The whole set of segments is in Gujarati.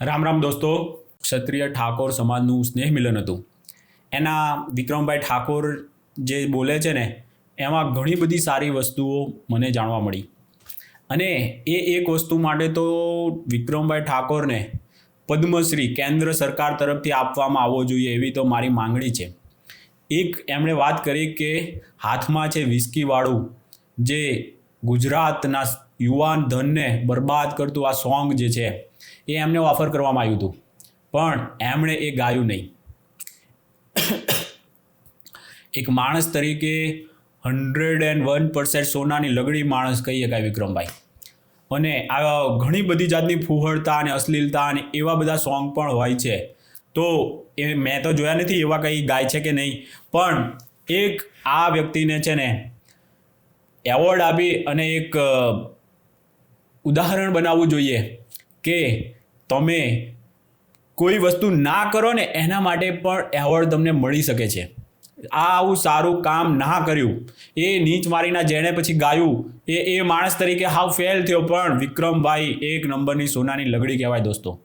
રામ રામ દોસ્તો. ક્ષત્રિય ઠાકોર સમાજનું સ્નેહ મિલન હતું. એના વિક્રમભાઈ ઠાકોર જે બોલે છે ને, એમાં ઘણી બધી સારી વસ્તુઓ મને જાણવા મળી. અને એ એક વસ્તુ માટે તો વિક્રમભાઈ ઠાકોરને પદ્મશ્રી કેન્દ્ર સરકાર તરફથી આપવામાં આવવો જોઈએ એવી તો મારી માંગણી છે. એક એમણે વાત કરી કે હાથમાં છે વિસ્કીવાળું, જે ગુજરાતના યુવાન ધનને બરબાદ કરતું આ સોંગ જે છે એ એમને ઓફર કરવામાં આવ્યું હતું. પણ એમણે એ ગાયું નહીં. એક માણસ તરીકે હંડ્રેડ એન્ડ વન પરસેન્ટ સોનાની લગડી માણસ કહી શકાય વિક્રમભાઈ. અને આ ઘણી બધી જાતની ફૂહડતા અને અશ્લીલતા અને એવા બધા સોંગ પણ હોય છે. તો એ મેં તો જોયા નથી એવા કંઈ ગાય છે કે નહીં. પણ એક આ વ્યક્તિને છે ને એવોર્ડ આપી અને એક ઉદાહરણ બનાવવું જોઈએ કે તમે કોઈ વસ્તુ ના કરો ને એના માટે પણ એવોર્ડ તમને મળી શકે છે. આ આવું સારું કામ ના કર્યું. એ નીચ મારીના જેણે પછી ગાયું. એ એ માણસ તરીકે હાવ ફેલ થયો પણ વિક્રમભાઈ એક નંબરની સોનાની લગડી કહેવાય દોસ્તો.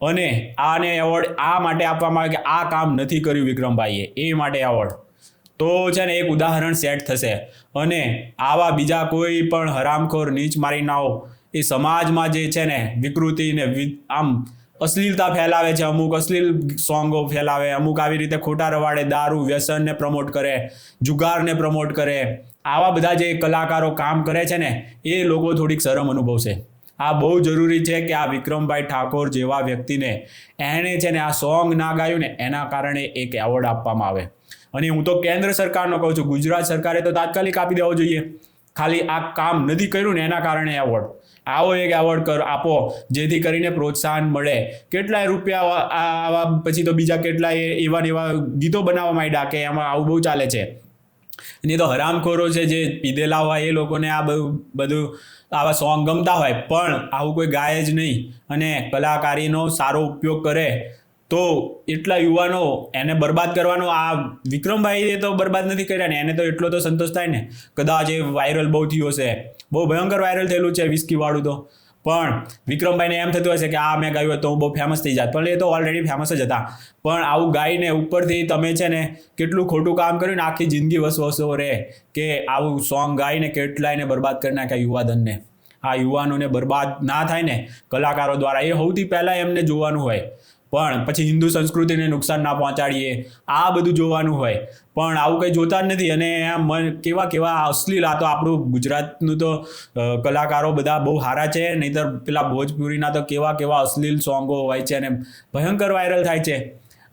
અને આને એવોર્ડ આ માટે આપવામાં આવે કે આ કામ નથી કર્યું વિક્રમભાઈએ. એ માટે એવોર્ડ તો છે ને એક ઉદાહરણ સેટ થશે. અને આવા બીજા કોઈ પણ હરામખોર નીચ મારીનાઓ એ સમાજમાં જે છે ને વિકૃતિ ને આમ અશ્લીલતા ફેલાવે છે, અમુક અશ્લીલ સોંગો ફેલાવે, અમુક આવી રીતે ખોટા રવાડે દારૂ વ્યસનને પ્રમોટ કરે જુગારને પ્રમોટ કરે. આવા બધા જે કલાકારો કામ કરે છે ને, એ લોકો થોડીક શરમ અનુભવશે. આ બહુ જરૂરી છે કે આ વિક્રમભાઈ ઠાકોર જેવા વ્યક્તિને એણે છે ને આ સોંગ ના ગાયું ને, એના કારણે એક એવોર્ડ આપવામાં આવે. અને હું તો કેન્દ્ર સરકારનો કહું છું, ગુજરાત સરકારે તો તાત્કાલિક આપી દેવો જોઈએ. ખાલી આ કામ નથી કર્યું ને, એના કારણે એવોર્ડ આવો એક એવોર્ડ કર, આપો, જેથી કરીને પ્રોત્સાહન મળે. કેટલાય રૂપિયા આવા- પછી તો બીજા કેટલાય એવા ને એવા ગીતો બનાવવા માંડ્યા કે એમાં આવું બહુ ચાલે છે. ને તો હરામખોરો છે જે પીધેલા હોય એ લોકોને આ બધું બધું આવા સોંગ ગમતા હોય, પણ આવું કોઈ ગાય જ નહીં. અને કલાકારીનો સારો ઉપયોગ કરે તો એટલા યુવાનો એને બરબાદ કરવાનો, આ વિક્રમભાઈએ તો બરબાદ નથી કર્યા ને, એને તો એટલો તો સંતોષ થાય ને. કદાચ એ વાયરલ બહુ થયો હશે. બહુ ભયંકર વાયરલ થયેલું છે વિસ્કીવાળું તો. પણ વિક્રમભાઈને એમ થતું હશે કે, આ મેં ગાયું હતું, હું બહુ ફેમસ થઈ જાત. પણ એ તો ઓલરેડી ફેમસ જ હતા. પણ આવું ગાઈને ઉપરથી તમે છે ને કેટલું ખોટું કામ કર્યું ને આખી જિંદગી વસવસો રહે કે આવું સોંગ ગાઈને કેટલાયને બરબાદ કરી નાખ્યા યુવાધનને. આ યુવાનોને બરબાદ ના થાય ને કલાકારો દ્વારા. એ સૌથી પહેલાં એમને જોવાનું હોય. પણ પછી હિન્દુ સંસ્કૃતિને નુકસાન ના પહોંચાડીએ. આ બધું જોવાનું હોય. પણ આવું કંઈ જોતા જ નથી અને મન કેવા કેવા અશ્લીલ આ તો આપણું ગુજરાતનું તો કલાકારો બધા બહુ સારા છે. નહીંતર પેલા ભોજપુરીના તો કેવા કેવા અશ્લીલ સોંગો હોય છે અને ભયંકર વાયરલ થાય છે.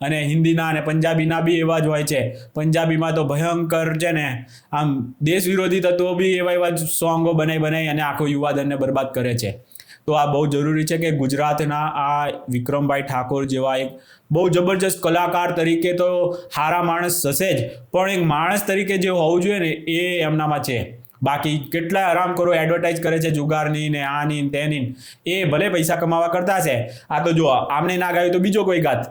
અને હિન્દીના અને પંજાબીના બી એવા જ હોય છે. પંજાબીમાં તો ભયંકર છે ને, આમ દેશ વિરોધી તત્વો બી એવા એવા જ સોંગો બનાવી બનાવી અને આખો યુવાધનને બરબાદ કરે છે. તો આ બહુ જરૂરી છે કે ગુજરાતના આ વિક્રમભાઈ ઠાકોર જેવા એક બહુ જબરજસ્ત કલાકાર તરીકે તો સારા માણસ હશે જ, પણ એક માણસ તરીકે જે હોવું જોઈએ ને એ એમનામાં છે. બાકી કેટલા આરામ કરો એડવર્ટાઇઝ કરે છે જુગારની ને આની ને તેની. એ ભલે પૈસા કમાવા કરતા છે આ તો જો આમને ના ગાયું તો બીજો કોઈ ગાત.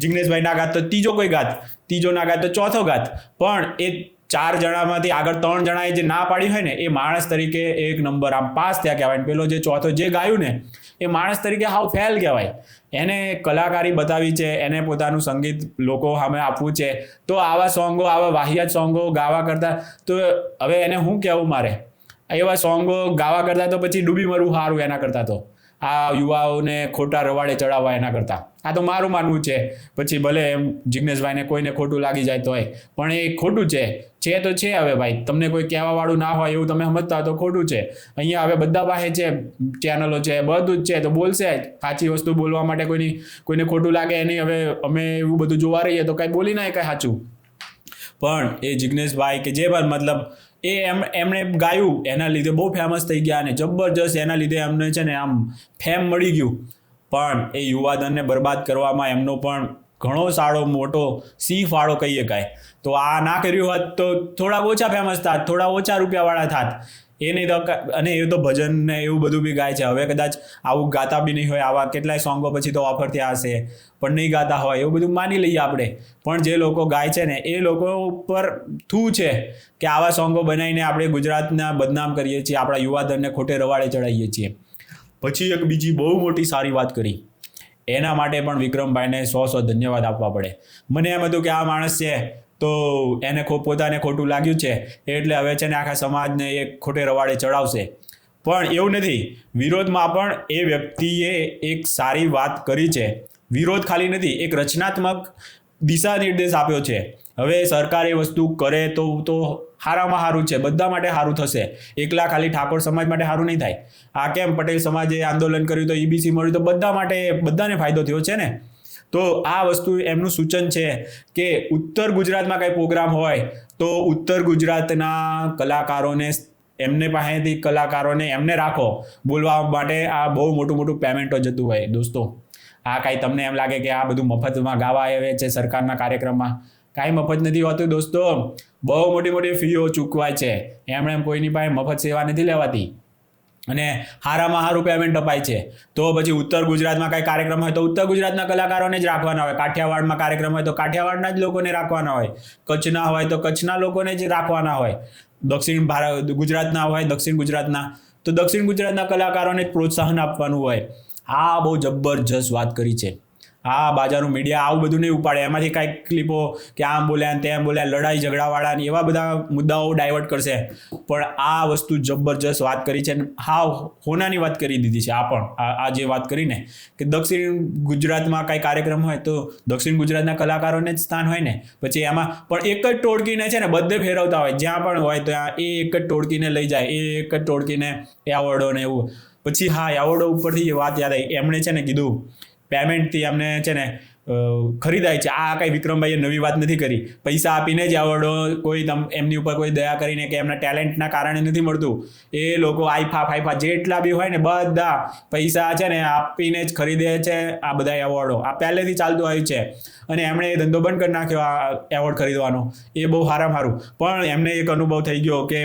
જિગ્નેશભાઈ ના ગાત તો ત્રીજો કોઈ ગાત. ત્રીજો ના ગાત તો ચોથો ગાત. પણ એ ચાર જણામાંથી આગળ ત્રણ જણાએ જે ના પાડી હોય ને, એ માણસ તરીકે એક નંબર, આમ પાસ થયા કહેવાય. પેલો જે ચોથો જે ગાયું ને, એ માણસ તરીકે હાવ ફેલ કહેવાય. એને કલાકારી બતાવી છે, એને પોતાનું સંગીત લોકો સામે આપવું છે. તો આવા સોંગો, આવા વાહિયાત સોંગો ગાવા કરતાં, તો હવે એને શું કહેવું મારે? એવા સોંગો ગાવા કરતાં તો પછી ડૂબી મરવું સારું એના કરતાં તો. આ યુવાઓને ખોટા રવાડે ચડાવવા એના કરતાં. આ તો મારું માનવું છે. પછી ભલે એમ જિગ્નેશભાઈને કોઈને ખોટું લાગી જાય તોય. પણ એ ખોટું છે. છે તો છે હવે ભાઈ. તમને કોઈ કહેવાવાળું ના હોય એવું તમે સમજતા તો ખોટું છે. અહીંયા હવે બધા પાસે છે ચેનલો છે, બધું જ છે. તો બોલશે જ. સાચી વસ્તુ બોલવા માટે કોઈની, કોઈને ખોટું લાગે નહીં. હવે અમે એવું બધું જોવા રહીએ તો કાંઈ બોલી નાય કાંઈ સાચું. પણ એ જિગ્નેશભાઈ કે જે પણ મતલબ એ એમ એમણે ગાયું, એના લીધે બહુ ફેમસ થઈ ગયા અને જબરજસ્ત એના લીધે એમને છે ને આમ ફેમ મળી ગયું. પણ એ યુવાધનને બરબાદ કરવામાં એમનો પણ ઘણો સારો મોટો સી ફાળો કહી શકાય તો આ ના કર્યું હોત તો થોડા ઓછા ફેમસ થાત, થોડા ઓછા રૂપિયાવાળા થાત. એ નહીં તો અને એ તો ભજન ને એવું બધું બી ગાય છે. હવે કદાચ આવું ગાતા બી નહીં હોય, આવા કેટલાય સોંગો પછી તો ઓફર થયા હશે. પણ નહીં ગાતા હોય, એવું બધું માની લઈએ આપણે. પણ જે લોકો ગાય છે ને, એ લોકો ઉપર થૂ છે કે આવા સોંગો બનાવીને આપણે ગુજરાતના બદનામ કરીએ છીએ, આપણા યુવાધનને ખોટે રવાડે ચડાવીએ છીએ. પછી એક બીજી બહુ મોટી સારી વાત કરી. એના માટે પણ વિક્રમભાઈને સો સો ધન્યવાદ આપવા પડે. મને એમ હતું કે આ માણસ છે તો એને પોતાને ખોટું લાગ્યું છે, એટલે હવે છે ને આખા સમાજને એ ખોટે રવાડે ચડાવશે. પણ એવું નથી, વિરોધમાં પણ એ વ્યક્તિએ એક સારી વાત કરી છે. વિરોધ ખાલી નથી, એક રચનાત્મક દિશા નિર્દેશ આપ્યો છે. હવે સરકાર એ વસ્તુ કરે તો તો સારામાં સારું છે, બધા માટે સારું થશે. એકલા ખાલી ઠાકોર સમાજ માટે સારું નહીં થાય. આ કેમ પટેલ સમાજે આંદોલન કર્યું તો ઈબીસી મળ્યું તો બધા માટે, બધાને ફાયદો થયો છે ને? તો આ વસ્તુ એમનું સૂચન છે કે ઉત્તર ગુજરાતમાં કંઈ પ્રોગ્રામ હોય, તો ઉત્તર ગુજરાતના કલાકારોને એમને પાસેથી કલાકારોને એમને રાખો. બોલવા માટે આ બહુ મોટું મોટું પેમેન્ટો જતું હોય. દોસ્તો, આ કાંઈ તમને એમ લાગે કે આ બધું મફતમાં ગાવા આવે છે સરકારના કાર્યક્રમમાં? કાંઈ મફત નથી હોતું દોસ્તો. બહુ મોટી મોટી ફીઓ ચૂકવાય છે. એમણે એમ કોઈની પાસે મફત સેવા નથી લેવાતી. અને હારામાં હારું પેમેન્ટ અપાય છે. તો પછી ઉત્તર ગુજરાતમાં કાંઈ કાર્યક્રમ હોય તો ઉત્તર ગુજરાતના કલાકારોને જ રાખવાના હોય. કાઠિયાવાડમાં કાર્યક્રમ હોય તો કાઠિયાવાડના જ લોકોને રાખવાના હોય. કચ્છના હોય તો કચ્છના લોકોને જ રાખવાના હોય. દક્ષિણ ભારત, ગુજરાતના હોય, દક્ષિણ ગુજરાતના. તો દક્ષિણ ગુજરાતના કલાકારોને જ પ્રોત્સાહન આપવાનું હોય. આ બહુ જબરજસ્ત વાત કરી છે. આ બાજારનું મીડિયા આવું બધું નહીં ઉપાડે. એમાંથી કાંઈક ક્લિપો કે આમ બોલ્યા ને તેમ બોલ્યા, લડાઈ ઝઘડાવાળા ને એવા બધા મુદ્દાઓ ડાયવર્ટ કરશે. પણ આ વસ્તુ જબરજસ્ત વાત કરી છે હા, હોનાની વાત કરી દીધી છે આ પણ. આ જે વાત કરીને કે દક્ષિણ ગુજરાતમાં કાંઈ કાર્યક્રમ હોય તો દક્ષિણ ગુજરાતના કલાકારોને જ સ્થાન હોય ને. પછી એમાં પણ એક જ ટોળકીને છે ને બધે ફેરવતા હોય. જ્યાં પણ હોય ત્યાં એ એક જ ટોળકીને લઈ જાય એ એક જ ટોળકીને એવોર્ડો ને એવું. પછી હા એવોર્ડો ઉપરથી વાત યાદ આવી. એમણે છે ને કીધું પેમેન્ટથી અમને છે ને ખરીદાય છે. આ કાંઈ વિક્રમભાઈએ નવી વાત નથી કરી. પૈસા આપીને જ એવોર્ડો કોઈ તમ, એમની ઉપર કોઈ દયા કરીને કે એમના ટેલેન્ટના કારણે નથી મળતું. એ લોકો આઈફા ફાઈફા જેટલા બી હોય ને, બધા પૈસા છે ને આપીને જ ખરીદે છે. આ બધા એવોર્ડો. આ પહેલેથી ચાલતું આવ્યું છે. અને એમણે એ ધંધો બંધ કરી નાખ્યો, આ એવોર્ડ ખરીદવાનો. એ બહુ સારામાં સારું પણ એમને એક અનુભવ થઈ ગયો કે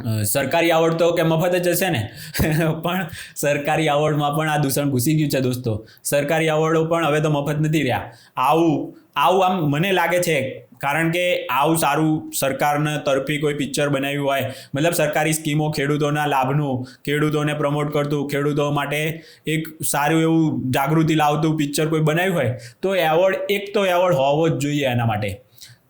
સરકારી આવડ તો કે મફત જ હશે ને? પણ સરકારી આવડમાં પણ આ દૂષણ ઘૂસી ગયું છે દોસ્તો. સરકારી આવડો પણ હવે તો મફત નથી રહ્યા. આવું આવું આમ મને લાગે છે, કારણ કે આવું સારું સરકારના તરફી કોઈ પિક્ચર બનાવ્યું હોય, મતલબ સરકારી સ્કીમો ખેડૂતોના લાભનું, ખેડૂતોને પ્રમોટ કરતું, ખેડૂતો માટે એક સારું એવું જાગૃતિ લાવતું પિક્ચર કોઈ બનાવ્યું હોય, તો એવોર્ડ એક તો એવોર્ડ હોવો જ જોઈએ એના માટે.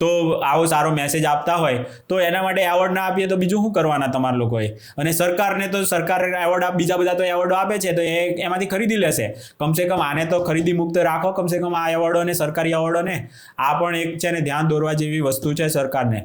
તો આવો સારો મેસેજ આપતા હોય, તો એના માટે એવોર્ડ ના આપીએ તો બીજું શું કરવાના તમારા લોકોએ? અને સરકારને તો સરકાર એવોર્ડ આપ, બીજા બધા તો એવોર્ડો આપે છે, તો એ એમાંથી ખરીદી લેશે. કમસે કમ આને તો ખરીદી મુક્ત રાખો, કમસે કમ આ એવોર્ડોને સરકારી એવોર્ડોને આ પણ એક છે ને ધ્યાન દોરવા જેવી વસ્તુ છે સરકારને.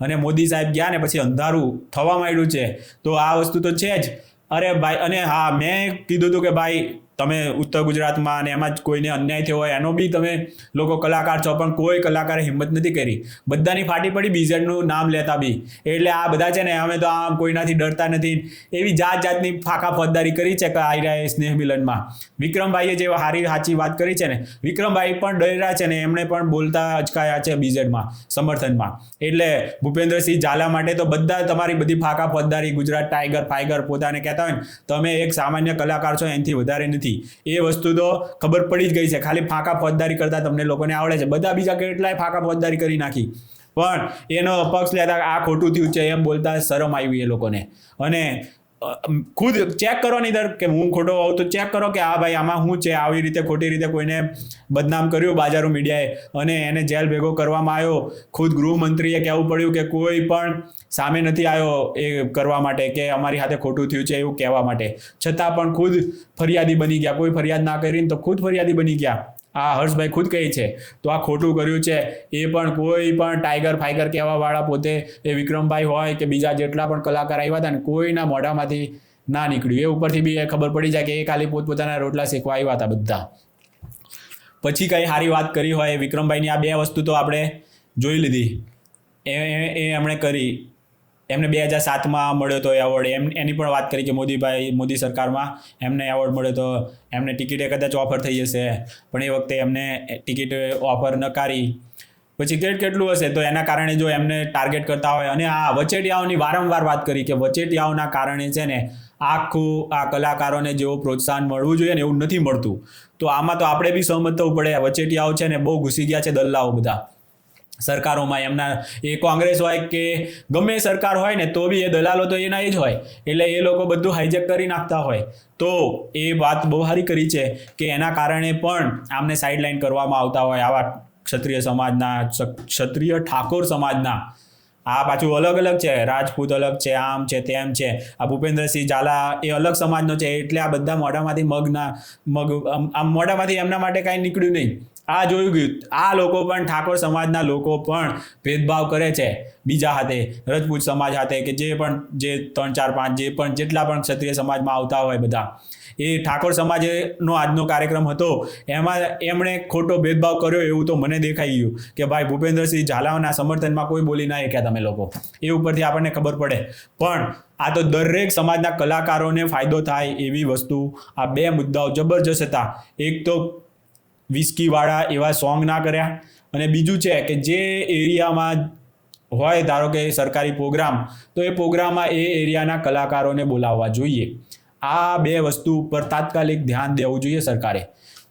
અને મોદી સાહેબ ગયા ને પછી અંધારું થવા માંડ્યું છે, તો આ વસ્તુ તો છે જ. અરે ભાઈ, અને હા, મેં કીધું હતું કે ભાઈ તમે ઉત્તર ગુજરાતમાં અને એમાં જ કોઈને અન્યાય થયો હોય, એનો બી તમે લોકો કલાકાર છો, પણ કોઈ કલાકારે હિંમત નથી કરી. બધાની ફાટી પડી બીઝેડનું નામ લેતા બી. એટલે આ બધા છે ને, અમે તો આમ કોઈનાથી ડરતા નથી. એવી જાત જાતની ફાંકા ફોજદારી કરી છે કે આયરાએ સ્નેહ મિલનમાં. વિક્રમભાઈએ જે સારી સાચી વાત કરી છે ને, વિક્રમભાઈ પણ ડર્યા છે ને, એમણે પણ બોલતા અચકાયા છે બીઝડમાં સમર્થનમાં. એટલે ભૂપેન્દ્રસિંહ ઝાલા માટે તો બધા તમારી બધી ફાંકા ફોજદારી, ગુજરાત ટાઈગર ફાઈગર પોતાને કહેતા હોય ને, તમે એક સામાન્ય કલાકાર છો, એનાથી વધારે નથી એ વસ્તુ તો ખબર પડી જ ગઈ છે. ખાલી ફાંકા ફોજદારી કરતા તમને લોકોને આવડે છે. બધા બીજા કેટલાય ફાંકા ફોજદારી કરી નાખી. પણ એનો અપક્ષ લેતા આ ખોટું થયું છે એમ બોલતા શરમ આવી એ લોકોને. અને ખુદ ચેક કરો નહીં દર કે હું ખોટો હોઉં તો ચેક કરો કે આ ભાઈ આમાં શું છે, આવી રીતે ખોટી રીતે કોઈને બદનામ કર્યું બાજારો મીડિયાએ અને એને જેલ ભેગો કરવામાં આવ્યો. ખુદ ગૃહમંત્રીએ કહેવું પડ્યું કે કોઈ પણ સામે નથી આવ્યો એ કરવા માટે કે અમારી સાથે ખોટું થયું છે એવું કહેવા માટે. છતાં પણ ખુદ ફરિયાદી બની ગયા. કોઈ ફરિયાદ ના કરીને તો ખુદ ફરિયાદી બની ગયા. આ હર્ષભાઈ ખુદ કહે છે, તો આ ખોટું કર્યું છે. એ પણ કોઈ પણ ટાઈગર ફાઈગર કહેવાવાળા પોતે એ વિક્રમભાઈ હોય કે બીજા જેટલા પણ કલાકાર આવ્યા હતા ને, કોઈના મોઢામાંથી ના નીકળ્યું. એ ઉપરથી બી એ ખબર પડી જાય કે એ ખાલી પોતપોતાના રોટલા શેકવા આવ્યા હતા બધા. પછી કંઈ સારી વાત કરી હોય, વિક્રમભાઈની આ બે વસ્તુ તો આપણે જોઈ લીધી. એ એમણે કરી. એમને બે હજાર સાતમાં મળ્યો હતો એવોર્ડ એમ, એની પણ વાત કરી કે મોદીભાઈ, મોદી સરકારમાં એમને એવોર્ડ મળ્યો તો એમને ટિકિટે કદાચ ઓફર થઈ જશે. પણ એ વખતે એમને ટિકિટ ઓફર નકારી. પછી કેટ કેટલું હશે? તો એના કારણે જો એમને ટાર્ગેટ કરતા હોય. અને આ વચેટિયાઓની વારંવાર વાત કરી કે વચેટિયાઓના કારણે છે ને આખું આ કલાકારોને જેવું પ્રોત્સાહન મળવું જોઈએ ને એવું નથી મળતું. તો આમાં તો આપણે બી સહમત થવું પડે. વચેટિયાઓ છે ને બહુ ઘૂસી ગયા છે દલ્લાઓ બધા. સરકારોમાં એમના એ કોંગ્રેસ હોય કે ગમે સરકાર હોય ને તો બી એ દલાલો તો એના એ જ હોય. એટલે એ લોકો બધું હાઈજેક કરી નાખતા હોય. તો એ વાત બહુ સારી કરી છે કે એના કારણે પણ આમને સાઇડલાઇન કરવામાં આવતા હોય આવા ક્ષત્રિય સમાજના, ક્ષત્રિય ઠાકોર સમાજના. આ પાછું અલગ અલગ છે, રાજપૂત અલગ છે, આમ છે, તેમ છે. આ ભૂપેન્દ્રસિંહ ઝાલા એ અલગ સમાજનો છે, એટલે આ બધા મોઢામાંથી મગના, મગ આમ મોઢામાંથી એમના માટે કાંઈ નીકળ્યું નહીં. આ જોયું ગયું. આ લોકો પણ ઠાકોર સમાજના લોકો પણ ભેદભાવ કરે છે. બીજા હાથે, રજપૂત સમાજ હાથે કે જે પણ, જે ત્રણ, ચાર, પાંચ, જે પણ, જેટલા પણ ક્ષત્રિય સમાજમાં આવતા હોય બધા. એ ઠાકોર સમાજનો આજનો કાર્યક્રમ હતો. એમાં એમણે ખોટો ભેદભાવ કર્યો એવું તો મને દેખાઈ ગયું કે ભાઈ ભૂપેન્દ્રસિંહ ઝાલાના સમર્થનમાં કોઈ બોલી ના શક્યા તમે લોકો. એ ઉપરથી આપણને ખબર પડે. પણ આ તો દરેક સમાજના કલાકારોને ફાયદો થાય એવી વસ્તુ આ બે મુદ્દાઓ જબરજસ્ત હતા. એક તો વિસ્કીવાળા એવા સોંગ ના કર્યા. અને બીજું છે કે જે એરિયામાં હોય, ધારો કે સરકારી પ્રોગ્રામ, તો એ પ્રોગ્રામમાં એ એરિયાના કલાકારોને બોલાવવા જોઈએ. આ બે વસ્તુ ઉપર તાત્કાલિક ધ્યાન દેવું જોઈએ સરકારે.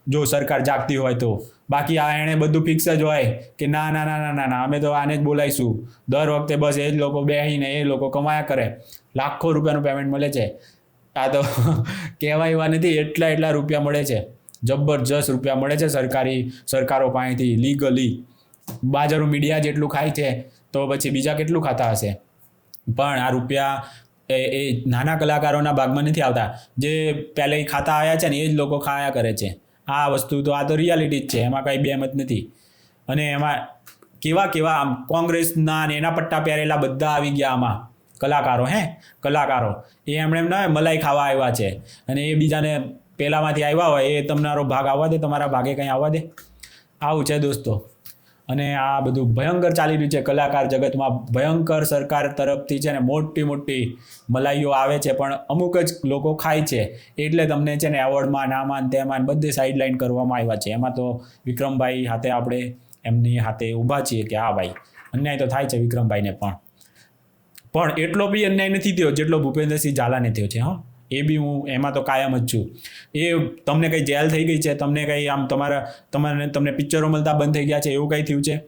જો સરકાર જાગતી હોય તો. બાકી આ એણે બધું ફિક્સ જ હોય કે ના ના ના ના ના અમે તો આને જ બોલાવીશું. દર વખતે બસ એ જ લોકો બેસીને એ લોકો કમાયા કરે. લાખો રૂપિયાનું પેમેન્ટ મળે છે. આ તો કહેવાય એવા નથી, એટલા એટલા રૂપિયા મળે છે. જબરજસ્ત રૂપિયા મળે છે સરકારી સરકારો પાસેથી લીગલી બાજારો મીડિયા જેટલું ખાય છે, તો પછી બીજા કેટલું ખાતા હશે? પણ આ રૂપિયા એ એ નાના કલાકારોના ભાગમાં નથી આવતા. જે પહેલે ખાતા આવ્યા છે ને, એ જ લોકો ખાયા કરે છે. આ વસ્તુ તો, આ તો રિયાલિટી જ છે, એમાં કાંઈ બેમત નથી. અને એમાં કેવા કેવા આમ કોંગ્રેસના ને એના પટ્ટા પહેરેલા બધા આવી ગયા આમાં. કલાકારો, હે? કલાકારો. એ એમણે એમ ના મલાઈ ખાવા આવ્યા છે. અને એ બીજાને પહેલામાંથી આવ્યા હોય એ તમારો ભાગ આવવા દે, તમારા ભાગે કંઈ આવવા દે. આવું છે દોસ્તો. અને આ બધું ભયંકર ચાલી રહ્યું છે કલાકાર જગતમાં. ભયંકર સરકાર તરફથી છે ને મોટી મોટી મલાઈઓ આવે છે, પણ અમુક જ લોકો ખાય છે. એટલે તમને છે ને એવોર્ડમાં નામાન તેમાન બધે સાઇડલાઇન કરવામાં આવ્યા છે. એમાં તો વિક્રમભાઈ હાથે આપણે એમની હાથે ઊભા છીએ કે, હા ભાઈ, અન્યાય તો થાય છે વિક્રમભાઈને પણ. પણ એટલો બી અન્યાય નથી થયો જેટલો ભૂપેન્દ્રસિંહ ઝાલાને થયો છે, હા. એ બી હું એમાં તો કાયમ જ છું. એ તમને કંઈ જેલ થઈ ગઈ છે? તમને કંઈ આમ તમારા, તમારે, તમને પિક્ચરો મળતા બંધ થઈ ગયા છે? એવું કંઈ થયું છે?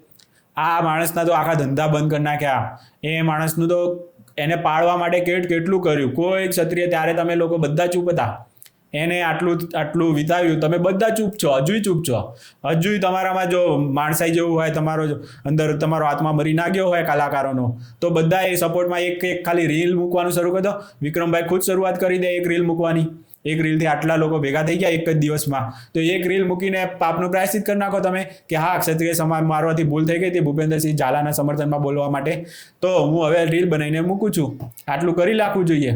આ માણસના તો આખા ધંધા બંધ કરી નાખ્યા. એ માણસનું તો એને પાળવા માટે કેટ કેટલું કર્યું? કોઈ ક્ષત્રિય, ત્યારે તમે લોકો બધા ચૂપ હતા. એને આટલું આટલું વિતાવ્યું. તમે બધા ચૂપ છો, હજુય ચૂપ છો. હજુય તમારામાં જો માણસાઈ જેવું હોય, તમારો અંદર તમારો આત્મા મરી ના ગયો હોય કલાકારોનો, તો બધા એ સપોર્ટમાં એક એક ખાલી રીલ મૂકવાનું શરૂ કરી વિક્રમભાઈ ખુદ શરૂઆત કરી દે એક રીલ મૂકવાની. એક રીલથી આટલા લોકો ભેગા થઈ ગયા એક જ દિવસમાં. તો એક રીલ મૂકીને પાપનું પ્રાયશ્ચિત કરી નાખો તમે કે હા, ક્ષત્રિય સમાજ મારવાથી ભૂલ થઈ ગઈ હતી ભૂપેન્દ્રસિંહ ઝાલાના સમર્થનમાં બોલવા માટે. તો હું હવે રીલ બનાવીને મૂકું છું. આટલું કરી નાખવું જોઈએ.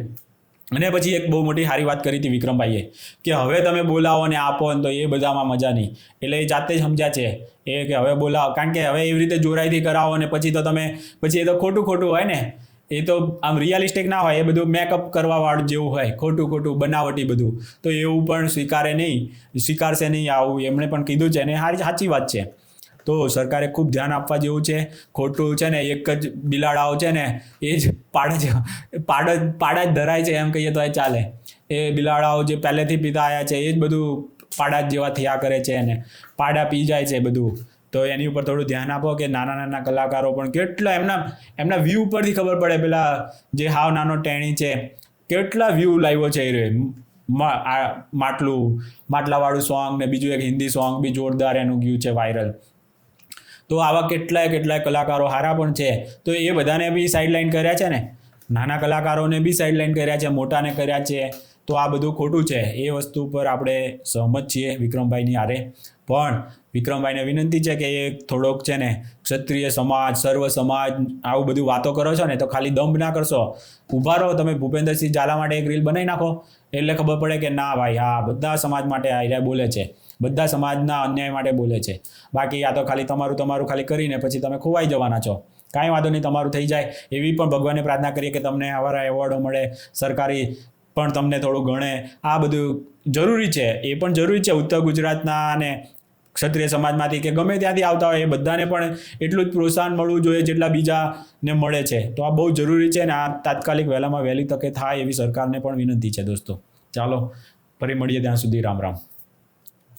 અને પછી એક બહુ મોટી સારી વાત કરી હતી વિક્રમભાઈએ કે હવે તમે બોલાવો ને આપો ને તો એ બધામાં મજા નહીં. એટલે એ જાતે જ સમજ્યા છે. એ કે હવે બોલાવો. કારણ કે હવે એવી રીતે જોરાઈથી કરાવો ને પછી તો તમે, પછી એ તો ખોટું ખોટું હોય ને. એ તો આમ રિયાલિસ્ટિક ના હોય. એ બધું મેકઅપ કરવા વાળું જેવું હોય. ખોટું ખોટું, બનાવટી બધું. તો એવું પણ સ્વીકારે નહીં. સ્વીકારશે નહીં આવું. એમણે પણ કીધું છે અને સારી સાચી વાત છે. તો સરકારે ખૂબ ધ્યાન આપવા જેવું છે. ખોટું છે ને, એક જ બિલાડાઓ છે ને, એ જ પાડ જ પાડ પાડા જ ધરાય છે, એમ કહીએ તો એ ચાલે. એ બિલાડાઓ જે પહેલેથી પીતા આવ્યા છે, એ જ બધું પાડા જેવા થયા કરે છે એને. પાડા પી જાય છે બધું. તો એની ઉપર થોડું ધ્યાન આપો કે નાના નાના કલાકારો પણ કેટલા એમના એમના વ્યૂ ઉપરથી ખબર પડે પેલા જે હાવ નાનો ટેણી છે, કેટલા વ્યૂ લાવ્યો છે એ માટલું, માટલાવાળું સોંગ ને બીજું એક હિન્દી સોંગ બી જોરદાર એનું ગયું છે વાયરલ તો આવા કેટલાય કેટલાય કલાકારો હારા પણ છે. તો એ બધાને બી સાઇડલાઇન કર્યા છે ને? નાના કલાકારોને બી સાઇડલાઇન કર્યા છે, મોટાને કર્યા છે. તો આ બધું ખોટું છે. એ વસ્તુ પર આપણે સહમત છીએ વિક્રમભાઈની આરે પણ વિક્રમભાઈને વિનંતી છે કે એ થોડોક છે ને ક્ષત્રિય સમાજ, સર્વ સમાજ આવું બધું વાતો કરો છો ને, તો ખાલી દંભ ના કરશો. ઊભા રહો તમે ભૂપેન્દ્રસિંહ ઝાલા માટે એક રીલ બનાવી નાખો. એટલે ખબર પડે કે ના ભાઈ હા બધા સમાજ માટે આ બોલે છે. બધા સમાજના અન્યાય માટે બોલે છે. બાકી આ તો ખાલી તમારું તમારું ખાલી કરીને પછી તમે ખોવાઈ જવાના છો. કાંઈ વાંધો નહીં, તમારું થઈ જાય. એવી પણ ભગવાનને પ્રાર્થના કરીએ કે તમને આવા એવોર્ડો મળે, સરકારી પણ તમને થોડું ગણે. આ બધું જરૂરી છે. એ પણ જરૂરી છે ઉત્તર ગુજરાતના અને ક્ષત્રિય સમાજમાંથી કે ગમે ત્યાંથી આવતા હોય એ બધાને પણ એટલું જ પ્રોત્સાહન મળવું જોઈએ જેટલા બીજાને મળે છે. તો આ બહુ જરૂરી છે ને આ તાત્કાલિક વહેલામાં વહેલી તકે થાય એવી સરકારને પણ વિનંતી છે દોસ્તો. ચાલો, ફરી મળીએ ત્યાં સુધી. રામ રામ.